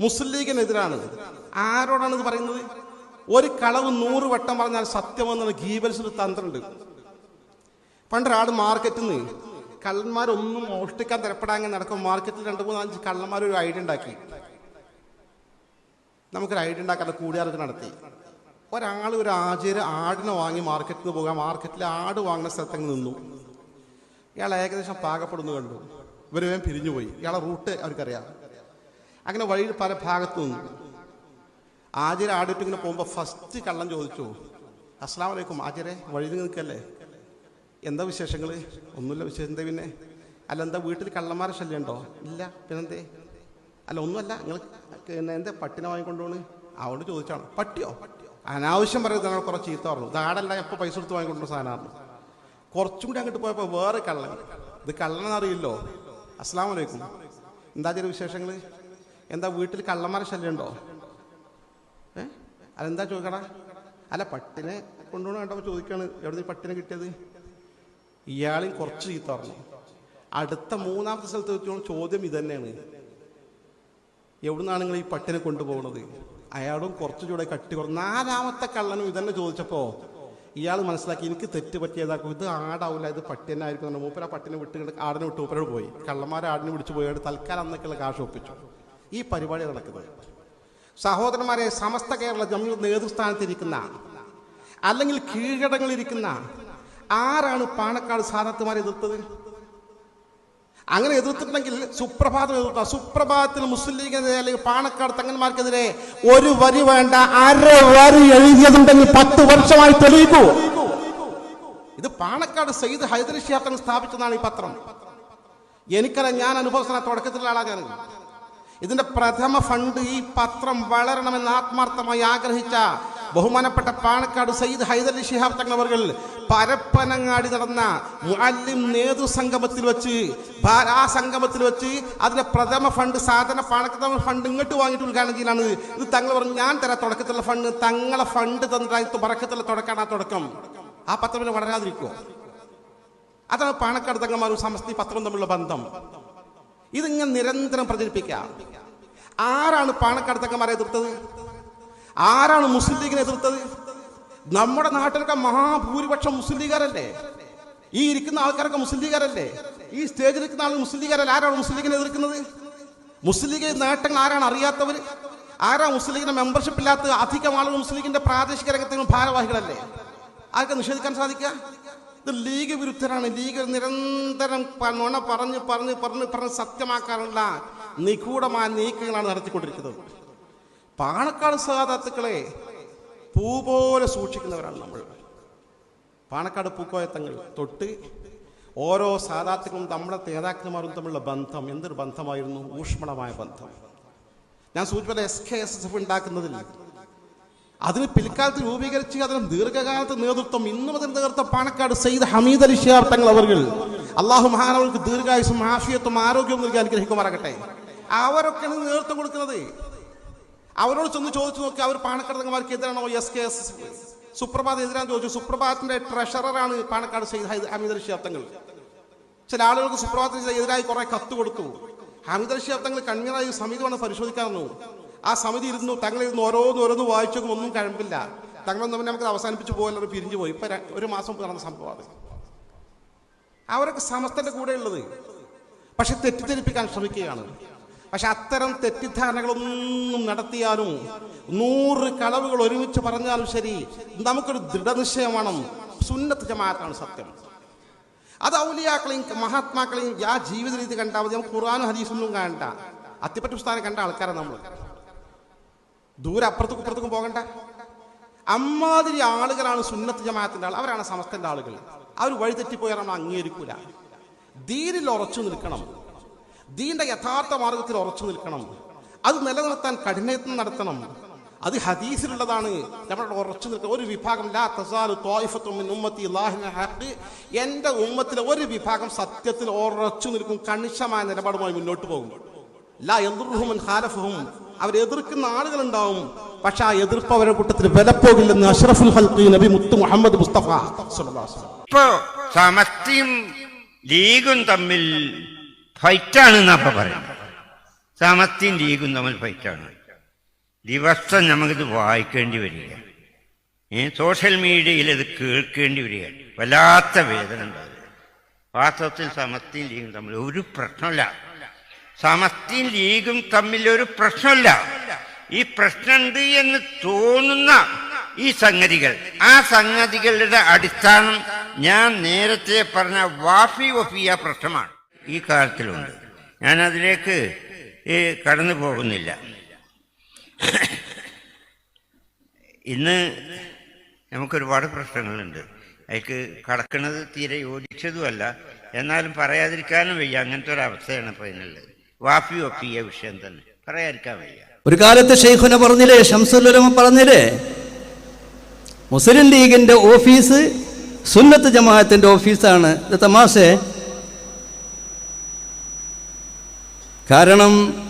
മുസ്ലിം ലീഗിനെതിരാണ്. ആരോടാണ് ഇത് പറയുന്നത്? ഒരു കളവ് നൂറ് വട്ടം പറഞ്ഞാൽ സത്യമെന്നുള്ള ഗീബൽസിന് തന്ത്രമുണ്ട്. പണ്ടൊരാട് മാർക്കറ്റിൽ നിന്ന് കള്ളന്മാരൊന്നും മോഷ്ടിക്കാൻ തിരപ്പെടാൻ നടക്കും മാർക്കറ്റിൽ രണ്ട് മൂന്ന് അഞ്ച് കള്ളന്മാർ ഒരു ഐഡിയ ഉണ്ടാക്കി. നമുക്കൊരു ഐഡിയ ഉണ്ടാക്കാതെ കൂടിയാർക്ക് നടത്തി. ഒരാൾ ഒരു ആചാര്യ ആടിനെ വാങ്ങി മാർക്കറ്റിൽ നിന്ന് പോകാം. മാർക്കറ്റിൽ ആട് വാങ്ങുന്ന സ്ഥലത്തങ്ങ് നിന്നു. ഇയാൾ ഏകദേശം പാകപ്പെടുന്നു കണ്ടു. ഇവരുവേം പിരിഞ്ഞുപോയി. ഇയാളെ റൂട്ട് അവർക്കറിയാം. അങ്ങനെ വഴിയിൽ പല ഭാഗത്തു നിന്ന്. ആചര ആടിട്ട് ഇങ്ങനെ പോകുമ്പോൾ ഫസ്റ്റ് കള്ളം ചോദിച്ചു. അസ്സാം വലൈക്കും ആചരെ വഴിയിൽ നിൽക്കല്ലേ? എന്താ വിശേഷങ്ങൾ ഒന്നുമില്ല വിശേഷം. എന്താ പിന്നെ? അല്ല എന്താ വീട്ടിൽ കള്ളന്മാരെ ശല്യം ഉണ്ടോ? ഇല്ല. പിന്നെന്തേ? അല്ല ഒന്നുമല്ല. നിങ്ങൾ പിന്നെ എന്താ പട്ടിനെ വാങ്ങിക്കൊണ്ടുപോണ്? അവനോട് ചോദിച്ചാണ്. പട്ടിയോ? അനാവശ്യം പറയുന്നത് ഞങ്ങൾ കുറച്ച് ചീത്ത പറഞ്ഞു. ഇതാടല്ല എപ്പോൾ പൈസ കൊടുത്ത് വാങ്ങിക്കൊണ്ടു സാധനമാണ്. കുറച്ചും കൂടി അങ്ങോട്ട് പോയപ്പോൾ വേറെ കള്ളൻ. ഇത് കള്ളനെന്നറിയില്ലോ അസ്സാം വലൈക്കും എന്താ ചില വിശേഷങ്ങൾ എന്താ വീട്ടിൽ കള്ളന്മാരെ ശല്യം ഉണ്ടോ ഏ? അതെന്താ ചോദിക്കടാ? അല്ല പട്ടിനെ കൊണ്ടുപോകണം കണ്ടപ്പോൾ ചോദിക്കാണ്. എവിടെ പട്ടിനെ കിട്ടിയത്? ഇയാളെയും കുറച്ച് ചീത്ത പറഞ്ഞു. അടുത്ത മൂന്നാമത്തെ സ്ഥലത്ത് വെച്ചോളം ചോദ്യം ഇതന്നെയാണ്. എവിടുന്നാണ് നിങ്ങൾ ഈ പട്ടിനെ കൊണ്ടുപോകുന്നത് അയാളും കുറച്ച് ചൂടെ കട്ടി കുറഞ്ഞു. നാലാമത്തെ കള്ളനും ഇതന്നെ ചോദിച്ചപ്പോൾ ഇയാൾ മനസ്സിലാക്കി എനിക്ക് തെറ്റ് പറ്റിയതാക്കും ഇത് ആടാവില്ല ഇത് പട്ടി തന്നെ ആയിരിക്കും. മൂപ്പര പട്ടിനെ വിട്ട് ആടിനെ വിട്ട് മൂപ്പരോട് പോയി. കള്ളന്മാരെ ആടിനെ വിളിച്ചു പോയി. തൽക്കാലം അന്നൊക്കെയുള്ള കാശ് ഒപ്പിച്ചു. ഈ പരിപാടി നടക്കുന്നത്. സഹോദരന്മാരെ സമസ്ത കേരള ജമ്മു നേതൃസ്ഥാനത്തിരിക്കുന്ന അല്ലെങ്കിൽ കീഴടങ്ങളിരിക്കുന്ന ആരാണ് പാണക്കാട് സാധത്തുമാരെ എതിർത്തത്? അങ്ങനെ എതിർത്തിട്ടുണ്ടെങ്കിൽ സുപ്രഭാതം എതിർത്ത. സുപ്രഭാതത്തിൽ മുസ്ലിം ലീഗിനെതിരെ അല്ലെങ്കിൽ പാണക്കാട് തങ്ങന്മാർക്കെതിരെ ഒരു വരി വേണ്ട അര വരി എഴുതിയതുണ്ടെങ്കിൽ പത്ത് വർഷമായി തെളിയിക്കൂ. ഇത് പാണക്കാട് സയ്യിദ് ഹൈദരി ഷിയാത്തൻ സ്ഥാപിച്ചതാണ് ഈ പത്രം. എനിക്കറിയാം ഞാൻ അനുഭവസ്ഥന തുടക്കത്തിലുള്ള ആളാ ഇതിന്റെ പ്രഥമ ഫണ്ട് ഈ പത്രം വളരണമെന്ന് ആത്മാർത്ഥമായി ആഗ്രഹിച്ച ബഹുമാനപ്പെട്ട പാണക്കാട് സയ്യിദ് ഹൈദലി ശിഹാബ് തങ്ങളവർ പരപ്പനങ്ങാടി നടന്ന മുഅല്ലിം നേതൃ സംഗമത്തിൽ വെച്ച് ആ സംഗമത്തിൽ വെച്ച് അതിലെ പ്രഥമ ഫണ്ട് സാധന പാണക്കഥമ ഫണ്ട് ഇങ്ങോട്ട് വാങ്ങിയിട്ട് ഉദ്ഘാടനത്തിലാണ് ഇത് തങ്ങൾ പറഞ്ഞു ഞാൻ തരാം തുടക്കത്തിലുള്ള ഫണ്ട് തങ്ങളെ ഫണ്ട് തന്നിട്ട് പറക്കത്തിലുള്ള തുടക്കാണ് ആ തുടക്കം. ആ പത്രം പിന്നെ വളരാതിരിക്കുമോ അതാണ് പാണക്കാട് തങ്ങന്മാരും സമസ്തി പത്രം തമ്മിലുള്ള ബന്ധം. ഇതിങ്ങനെ നിരന്തരം പ്രചരിപ്പിക്കാം ആരാണ് പാണക്കാട് തങ്ങന്മാരെ എതിർത്തത്? ആരാണ് മുസ്ലിം ലീഗിനെ എതിർത്തത്? നമ്മുടെ നാട്ടിലൊക്കെ മഹാഭൂരിപക്ഷം മുസ്ലിം ലീഗാരല്ലേ ഈ ഇരിക്കുന്ന ആൾക്കാരൊക്കെ മുസ്ലിം ലീഗാരല്ലേ ഈ സ്റ്റേജിൽ ഇരിക്കുന്ന ആൾ മുസ്ലിം ലീഗാരല്ലേ ആരാണ് മുസ്ലിം ലീഗിനെ എതിർക്കുന്നത്? മുസ്ലിം ലീഗ് നേട്ടങ്ങൾ ആരാണ് അറിയാത്തവർ ആരാ മുസ്ലിം ലീഗിന്റെ മെമ്പർഷിപ്പ് ഇല്ലാത്ത അധികം ആളുകൾ മുസ്ലിം ലീഗിന്റെ പ്രാദേശിക രംഗത്തെ ഭാരവാഹികളല്ലേ? ആർക്ക് നിഷേധിക്കാൻ സാധിക്കുക? ഇത് ലീഗ് വിരുദ്ധരാണ് ലീഗ് നിരന്തരം നുണ പറഞ്ഞ് പറഞ്ഞ് പറഞ്ഞ് പറഞ്ഞ് സത്യമാക്കാനുള്ള നിഗൂഢമായ നീക്കങ്ങളാണ് നടത്തിക്കൊണ്ടിരിക്കുന്നത്. പാണക്കാട് സഹാദാത്തുക്കളെ പൂ പോലെ സൂക്ഷിക്കുന്നവരാണ് നമ്മൾ. പാണക്കാട് പൂക്കോയത്തങ്ങൾ തൊട്ട് ഓരോ സാധാത്തുക്കളും നമ്മുടെ നേതാക്കന്മാരും തമ്മിലുള്ള ബന്ധം എന്തൊരു ബന്ധമായിരുന്നു? ഊഷ്മളമായ ബന്ധം. ഞാൻ സൂചിപ്പിച്ച S K S S F ഉണ്ടാക്കുന്നതിൽ അതിന് പിൽക്കാലത്ത് രൂപീകരിച്ച് അതിന് ദീർഘകാലത്ത് നേതൃത്വം ഇന്നും അതിന് നേതൃത്വം പാണക്കാട് സയ്യിദ് ഹമീദ് അലി ഷിയാർ തങ്ങൾ അവർ അള്ളാഹു മഹാനവർക്ക് ദീർഘായുസും ആഫിയത്തും ആരോഗ്യവും നൽകി അനുഗ്രഹിക്കുമാറാകട്ടെ. അവരൊക്കെ നേതൃത്വം കൊടുക്കുന്നത്. അവരോട് ചെന്ന് ചോദിച്ചു നോക്കി അവർ പാണക്കാട് തങ്ങന്മാർക്ക് എതിരാണോ? എസ് കെ എസ് സുപ്രഭാത് എതിരാന്ന് ചോദിച്ചു. സുപ്രഭാതത്തിന്റെ ട്രഷററാണ് പാണക്കാട് സയ്യിദ് ഹമീദ് അലി ഷിയാർ തങ്ങൾ. ചില ആളുകൾക്ക് സുപ്രഭാതത്തിന് എതിരായി കുറെ കത്ത് കൊടുത്തു. ഹമീദ് അലി ഷിയാർ തങ്ങൾ വന്ന്. പരിശോധിക്കാറുന്നു ആ സമിതി ഇരുന്നു തങ്ങളിരുന്ന് ഓരോന്ന് ഓരോന്ന് വായിച്ചൊക്കെ ഒന്നും കഴിമ്പില്ല തങ്ങളൊന്നും തമ്മിൽ നമുക്ക് അവസാനിപ്പിച്ച് പോയല്ലോ പിരിഞ്ഞു പോയി. ഇപ്പൊ ഒരു മാസം നടന്ന സംഭവം അവരൊക്കെ സമസ്തന്റെ കൂടെ ഉള്ളത്. പക്ഷെ തെറ്റിദ്ധരിപ്പിക്കാൻ ശ്രമിക്കുകയാണ്. പക്ഷെ അത്തരം തെറ്റിദ്ധാരണകളൊന്നും നടത്തിയാലും നൂറ് കളവുകൾ ഒരുമിച്ച് പറഞ്ഞാലും ശരി നമുക്കൊരു ദൃഢനിശ്ചയമാണ്. സുന്നത്ത് ജമാഅത്താണ് സത്യം. അത് ഔലിയാക്കളെയും മഹാത്മാക്കളെയും ആ ജീവിത രീതി കണ്ടാൽ മതി. നമുക്ക് ഖുർആാനും ഹദീസൊന്നും കാണണ്ട. അത്തിപ്പറ്റ പുസ്തകം കണ്ട ആൾക്കാരാണ് നമ്മൾ ദൂരെ അപ്പുറത്തേക്കും ഇപ്പുറത്തേക്കും പോകണ്ട. അമ്മാതിരി ആളുകളാണ് സുന്നത്ത് ജമാഅത്തിന്റെ ആൾ അവരാണ് സമസ്തന്റെ ആളുകൾ. അവർ വഴിതെറ്റിപ്പോയാൽ നമ്മൾ അംഗീകരിക്കൂല. ദീനിൽ ഉറച്ചു നിൽക്കണം. ദീന്റെ യഥാർത്ഥ മാർഗത്തിൽ ഉറച്ചു നിൽക്കണം. അത് നിലനിർത്താൻ കഠിനയത്നം നടത്തണം. അത് ഹദീസിലുള്ളതാണ്. നമ്മുടെ ഉറച്ചു നിൽക്കുന്ന ഒരു വിഭാഗം ലാ തസാലു ത്വായിഫത്തും മിൻ ഉമ്മത്തി ലാഹിന ഹഖ്. എന്റെ ഉമ്മത്തിലെ ഒരു വിഭാഗം സത്യത്തിൽ ഉറച്ചു നിൽക്കും കണിശമായ നിലപാടുമായി മുന്നോട്ട് പോകും. ലാ എന്തുഹുമൻ ഖാലഫഹും. അവർ എതിർക്കുന്ന ആളുകളുണ്ടാവും. പക്ഷെ ആ എതിർപ്പ് അവരുടെ കൂട്ടത്തിൽ വിലപ്പോകില്ലെന്ന് അഷ്റഫുൽ ഹൽക്കി നബി മുത്തു മുഹമ്മദ് മുസ്തഫ. ഇപ്പോ സമസ്തയും ലീഗും തമ്മിൽ ഫൈറ്റാണ് എന്നപ്പ പറയുന്നത്. സമസ്തയും ലീഗും തമ്മിൽ ഫൈറ്റാണ്. ദിവസം നമുക്കിത് വായിക്കേണ്ടി വരിക. സോഷ്യൽ മീഡിയയിൽ ഇത് കേൾക്കേണ്ടി വരിക. വല്ലാത്ത വേദന ഉണ്ടാവില്ല വാസ്തവത്തിൽ സമസ്തയും ലീഗും തമ്മിൽ ഒരു പ്രശ്നമില്ല. സമസ്തയും ലീഗും തമ്മിലൊരു പ്രശ്നമല്ല. ഈ പ്രശ്നമുണ്ട് എന്ന് തോന്നുന്ന ഈ സംഗതികൾ. ആ സംഗതികളുടെ അടിസ്ഥാനം ഞാൻ നേരത്തെ പറഞ്ഞ വാഫി വഫിയ പ്രശ്നമാണ്. ഈ കാലത്തിലുണ്ട്. ഞാൻ അതിലേക്ക് കടന്നു പോകുന്നില്ല. ഇന്ന് നമുക്കൊരുപാട് പ്രശ്നങ്ങളുണ്ട്. അതിക്ക് കടക്കുന്നത് തീരെ യോജിച്ചതുമല്ല. എന്നാലും പറയാതിരിക്കാനും വയ്യ. അങ്ങനത്തെ ഒരു അവസ്ഥയാണ് ഇപ്പോൾ ഇതിനുള്ളത്. വാഫി വഫിയ വിഷയം തന്നെ. പറയാതിരിക്കാൻ വയ്യ. ഒരു കാലത്ത് ഷെയ്ഖുന പറഞ്ഞില്ലേ ഷംസുലുലമ പറഞ്ഞില്ലേ? മുസ്ലിം ലീഗിന്റെ ഓഫീസ് സുന്നത്ത് ജമാഅത്തിന്റെ ഓഫീസാണ്. തമാശേ. കാരണം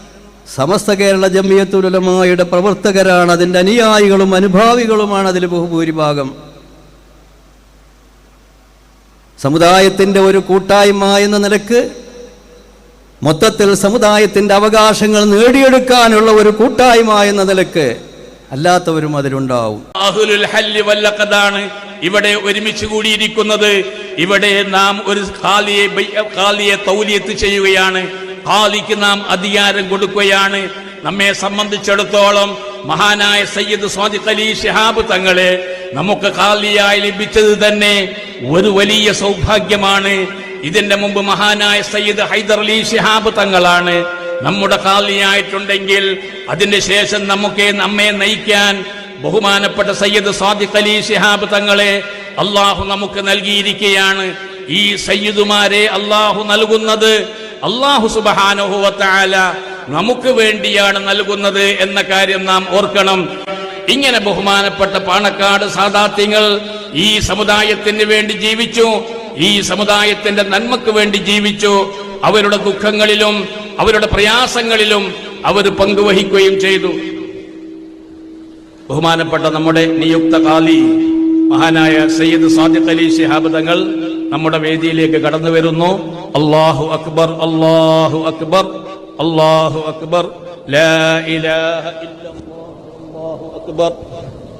സമസ്ത കേരള ജമിയത്തുലമായുടെ പ്രവർത്തകരാണ് അതിന്റെ അനുയായികളും അനുഭാവികളുമാണ് അതിൽ ബഹുഭൂരിഭാഗം. സമുദായത്തിന്റെ ഒരു കൂട്ടായ്മ എന്ന നിലയ്ക്ക് മൊത്തത്തിൽ സമുദായത്തിന്റെ അവകാശങ്ങൾ നേടിയെടുക്കാനുള്ള ഒരു കൂട്ടായ്മ എന്ന നിലയ്ക്ക് അല്ലാത്തവരും അതിലുണ്ടാവും. ഇവിടെ ഒരുമിച്ച് കൂടിയിരിക്കുന്നത്. ഇവിടെ നാം ഒരു ഖാലിയെ ഖാലിയെ തൗലിയത്ത് ചെയ്യുകയാണ്. ഖാലിക്ക് നാം അധികാരം കൊടുക്കുകയാണ്. നമ്മെ സംബന്ധിച്ചിടത്തോളം മഹാനായ സയ്യിദ് സ്വാദിഖ് അലി ഷിഹാബ് തങ്ങളെ നമുക്ക് ഖാലിയായി ലഭിച്ചത് തന്നെ ഒരു വലിയ സൗഭാഗ്യമാണ്. ഇതിന്റെ മുമ്പ് മഹാനായ സയ്യിദ് ഹൈദർ അലി ഷിഹാബ് തങ്ങളാണ്. നമ്മുടെ കാലിയായിട്ടുണ്ടെങ്കിൽ ശേഷം നമുക്ക് നമ്മെ നയിക്കാൻ ബഹുമാനപ്പെട്ട സയ്യിദ് സാദിഖ് അലി ഷിഹാബ് തങ്ങളെ അള്ളാഹു നമുക്ക് നൽകിയിരിക്കുകയാണ്. ഈ സയ്യിദുമാരെ അള്ളാഹു നൽകുന്നത് അള്ളാഹു സുബഹാനുഹുവത്തായ നമുക്ക് വേണ്ടിയാണ് നൽകുന്നത് എന്ന കാര്യം നാം ഓർക്കണം. ഇങ്ങനെ ബഹുമാനപ്പെട്ട പാണക്കാട് സാദാത്യങ്ങൾ ഈ സമുദായത്തിന് വേണ്ടി ജീവിച്ചു. ഈ സമുദായത്തിന്റെ നന്മക്ക് വേണ്ടി ജീവിച്ചു. അവരുടെ ദുഃഖങ്ങളിലും അവരുടെ പ്രയാസങ്ങളിലും അവർ പങ്കുവഹിക്കുകയും ചെയ്തു. ബഹുമാനപ്പെട്ട നമ്മുടെ നിയുക്ത കാലി മഹാനായ സയ്യിദ് സാദിഖ് അലി ശിഹാബ് തങ്ങൾ നമ്മുടെ വേദിയിലേക്ക് കടന്നു വരുന്നു. അള്ളാഹു അക്ബർ അള്ളാഹു അക്ബർ അള്ളാഹു അക്ബർ. അക്ബർ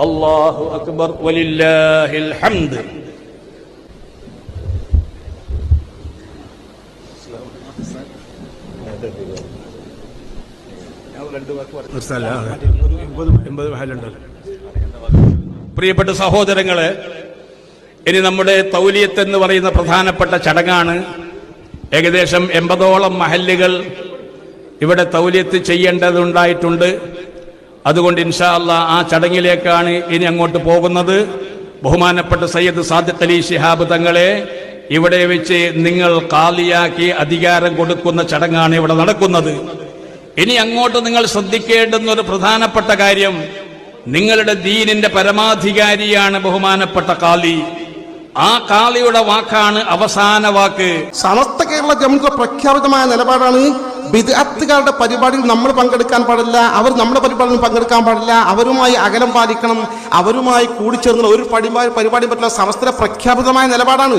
അള്ളാഹു അക്ബർ. വലില്ലാഹിൽ ഹംദ്. പ്രിയപ്പെട്ട സഹോദരങ്ങൾ ഇനി നമ്മുടെ തൗലിയത്ത് എന്ന് പറയുന്ന പ്രധാനപ്പെട്ട ചടങ്ങാണ്. ഏകദേശം എൺപതോളം മഹല്ലുകൾ ഇവിടെ തൗലിയത്ത് ചെയ്യേണ്ടതുണ്ടായിട്ടുണ്ട്. അതുകൊണ്ട് ഇൻഷാ അല്ലാ ആ ചടങ്ങിലേക്കാണ് ഇനി അങ്ങോട്ട് പോകുന്നത്. ബഹുമാനപ്പെട്ട സയ്യദ് സാദിഖ് അലി ശിഹാബ് തങ്ങളെ ഇവിടെ വെച്ച് നിങ്ങൾ കാലിയാക്കി അധികാരം കൊടുക്കുന്ന ചടങ്ങാണ് ഇവിടെ നടക്കുന്നത്. ഇനി അങ്ങോട്ട് നിങ്ങൾ ശ്രദ്ധിക്കേണ്ടുന്ന ഒരു പ്രധാനപ്പെട്ട കാര്യം നിങ്ങളുടെ ദീനിന്റെ പരമാധികാരിയാണ് ബഹുമാനപ്പെട്ട കാലി. ആ കാളിയുടെ വാക്കാണ് അവസാന വാക്ക്. സമസ്ത കേരള ജമുക്ക് പ്രഖ്യാപിതമായ നിലപാടാണ്. വിദ്യാർത്ഥികളുടെ പരിപാടിയിൽ നമ്മൾ പങ്കെടുക്കാൻ പാടില്ല അവർ നമ്മുടെ പരിപാടിയിൽ പങ്കെടുക്കാൻ പാടില്ല അവരുമായി അകലം പാലിക്കണം അവരുമായി കൂടിച്ചേർന്ന് ഒരു പരിപാടി പരിപാടി പറ്റില്ല. സമസ്ത പ്രഖ്യാപിതമായ നിലപാടാണ്.